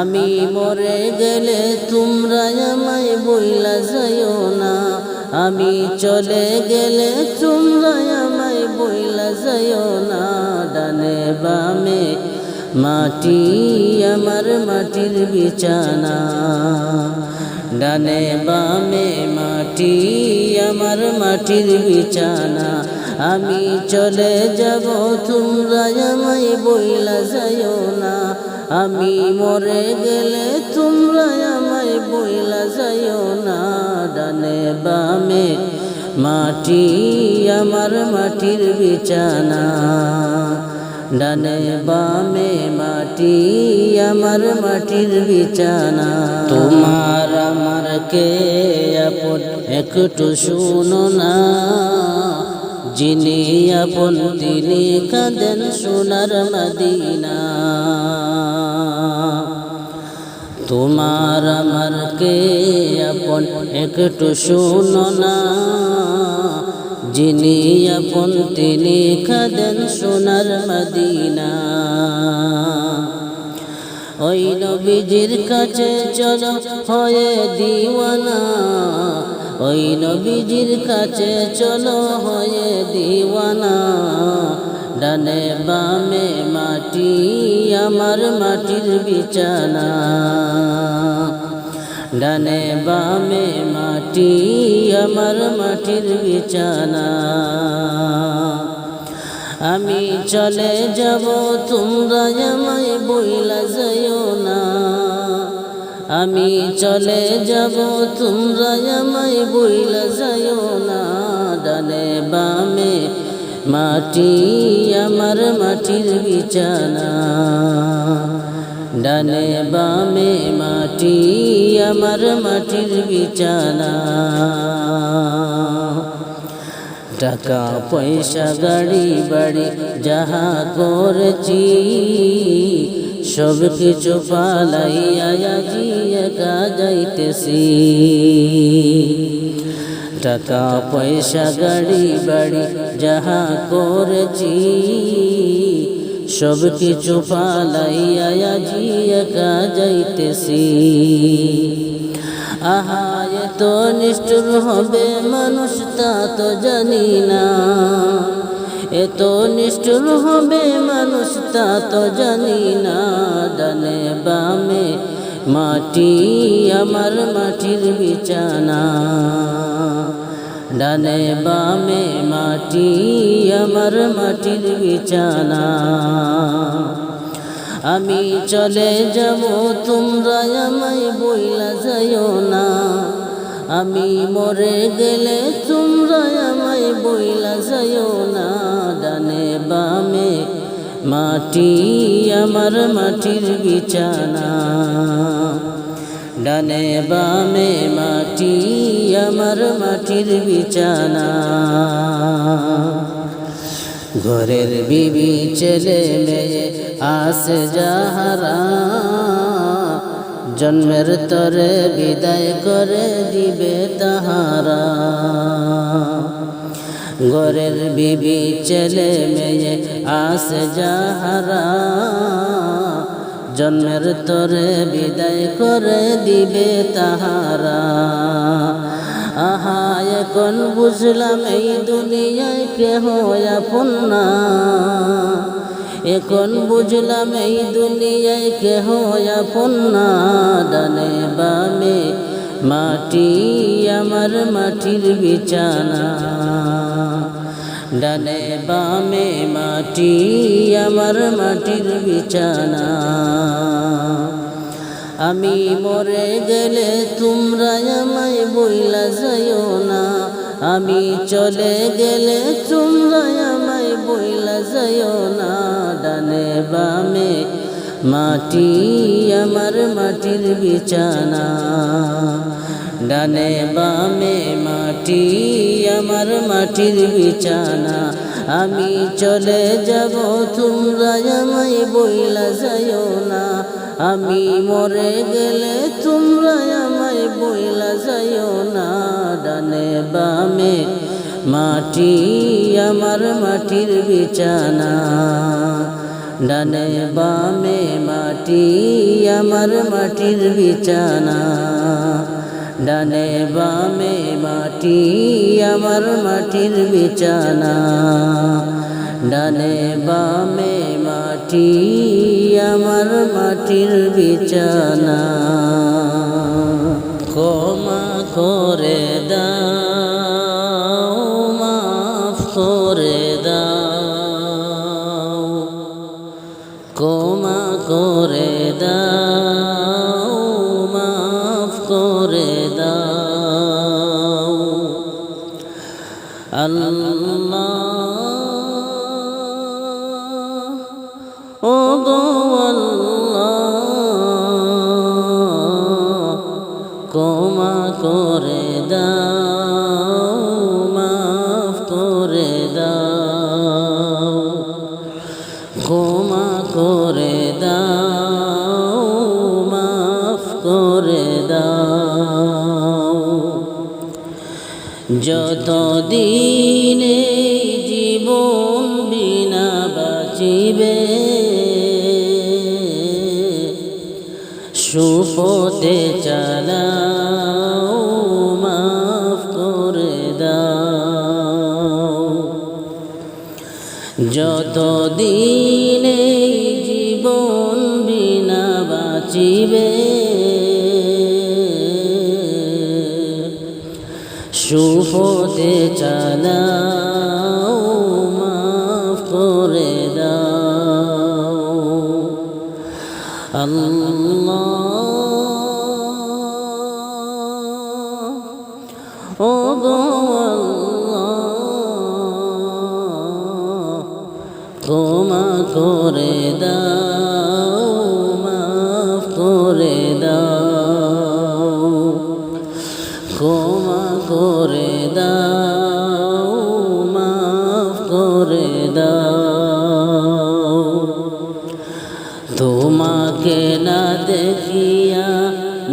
আমি মরে গেলে তোমরা আমায় বইলা যাইও না। আমি চলে গেলে তোমরা আমায় বইলা যাইও না। ডানে বামে মাটি, আমার মাটির বিছানা। ডানে বামে মাটি, আমার মাটির বিছানা। আমি চলে যাব, তোমরা আমায় বইলা যাইও না। আমি মরে গেলে তোমরা আমায় বইলা যাইও না ডানে বামে। মাটি আমার মাটির বিছানা। ডানে বামে মাটি আমার মাটির বিছানা। তোমার আমার কে আপন একটু শুনো না। যিনি আপন তিনি কাঁদেন সোনার মদিনা। তোমার আমার কে আপন একটু শুনো না। যিনি আপন তিনি কাঁদেন সোনার মদিনা। ওই নবীজির কাছে চলো, হয়ে দিওয়ানা। ওই নবীজির কাছে চলো হয়ে দিওয়ানা। ডানে বামে মাটি, আমার মাটির বিছানা। ডানে বামে মাটি, আমার মাটির বিছানা। আমি চলে যাব তোমরা আমায় বইলা যাইও না আমি চলে যাব, তোমরা আমায় বইলা যাইও না। ডানে বামে মাটি, আমার মাটির বিছানা। ডানে বামে মাটি, আমার মাটির বিছানা। টাকা, পয়সা, গাড়ি, বাড়ি, যাহা করেছি সব কিছু পালাইয়া আজি একা যাইতেছি। টাকা পয়সা, গাড়ি, বাড়ি, যাহা করেছি, সব কিছু পালাইয়া একা যাইতেছি। আহা, এত নিষ্ঠুর হবে মানুষ, তা তো জানি না। এত নিষ্ঠুর হবে মানুষ, তা তো জানি না। মাটি, আমার মাটির বিছানা। ডানে বামে মাটি, আমার মাটির বিছানা। আমি চলে যাব, তোমরা আমায় বইলা যাইও না। আমি মরে গেলে তোমরা আমায় বইলা যাইও না। মাটি, আমার মাটির বিছানা। ডানে বামে মাটি, আমার মাটির বিছানা। ঘরের বিবি, ছেলে মেয়ে আসে যাহারা। জন্মের তরে বিদায় করে দিবে তাহারা। ঘরের বিবি ছেলে মেয়ে আসে যাহারা। জন্মের তরে বিদায় করে দিবে তাহারা। আহা, এখন বুঝলাম এই দুনিয়ায় কেহ আপন না। এখন বুঝলাম এই দুনিয়ায় কেহ আপন না। ডানে বামে মাটি আমার মাটির বিছানা। ডানে বামে মাটি আমার মাটির বিছানা। আমি মরে গেলে তোমরা আমায় বইলা যাইও না। আমি চলে গেলে তোমরা আমায় বইলা যাইও না। ডানে বামে মাটি আমার মাটির বিছানা। ডানে বামে মাটি, আমার মাটির বিছানা। আমি চলে যাব, তোমরা আমায় বইলা যাইও না। আমি মরে গেলে তোমরা আমায় বইলা যাইও না। ডানে বামে মাটি, আমার মাটির বিছানা। ডানে বামে মাটি, আমার মাটির বিছানা। ডানে বামে মাটি, আমার মাটির বিছানা। ডানে বামে মাটি, আমার মাটির বিছানা। ক্ষমা করে দাও, মাফ করে দাও। ক্ষমা করে দাও। আল্লাহ ও গো আল্লাহ ক্ষমা করে দাও মাফ করে দাও ক্ষমা করে দাও। যত দিনে জীবন বিনা বাঁচিবে, সুপথে চালাও, মাফ করে দাও। যত দিনে জীবন বিনা বাঁচিবে সুপথে চালাও মাফ করে দাও। আল্লাহ ও গো আল্লাহ ক্ষমা করে দাও।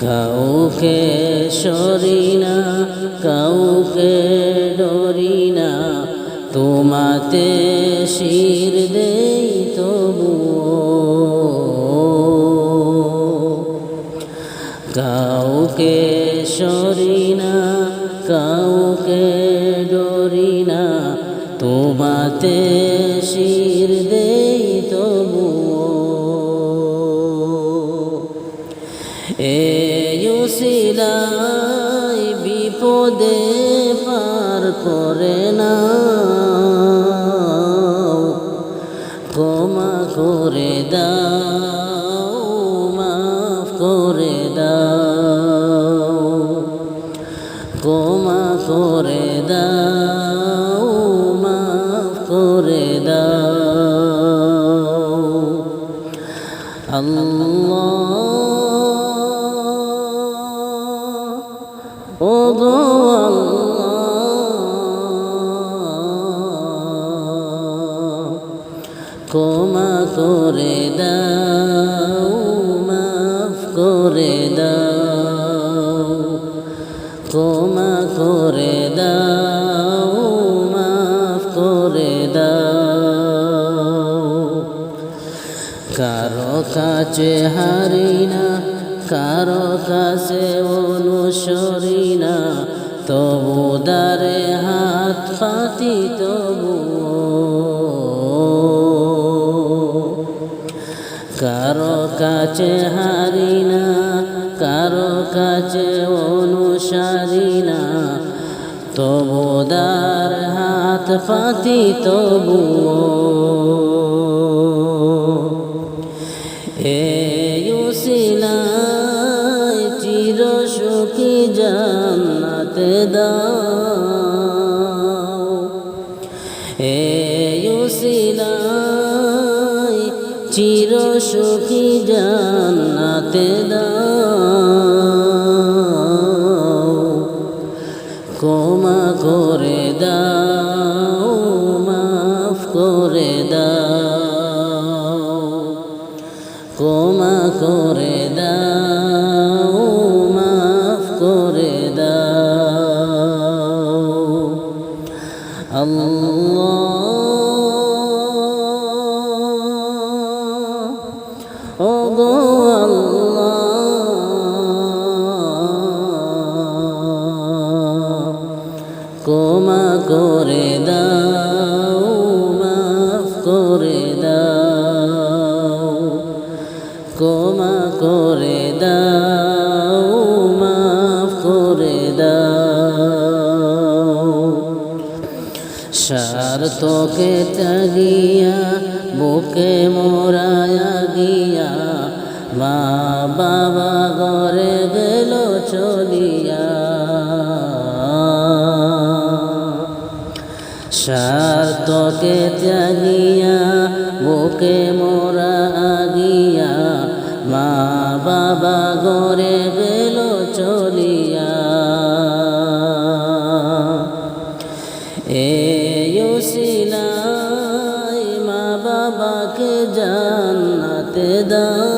কাউকে সরি না, কাউকে ডরি না। তোমাতে শির দেই তবুও। কাউকে সরি না, কাউকে ডরি না, তোমাতে শির বিপদে পার করে না। ক্ষমা করে দাও, মাফ করে দাও। ক্ষমা করে দাও, মাফ করে দাও। আল্লাহ করে দাও, মাফ করে দাও। কারও কাছে হারি না, কারও কাছে অনুসরি না, তবু দারে হাত পাতি তবু কারও কাছে হারি না, কারও কাছে অনুসারি না। তবু দার হাত পাতি তবু এসিলাই চির সুখী জান্নাতে দাও। এসিলাই চির সুখী ও ক্ষমা করে স্বার্থকে ত্যাগিয়া বুকে মোরায়া গিয়া মা বাবা ঘরে গেল চলিয়া। স্বার্থকে ত্যাগিয়া বুকে মোরা আগিয়া মা বাবা ঘরে গেল চলিয়া। এই বাবাকে জান্নাতে দাও।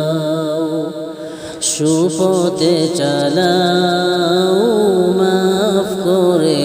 সুপথে চালাও মাফ করে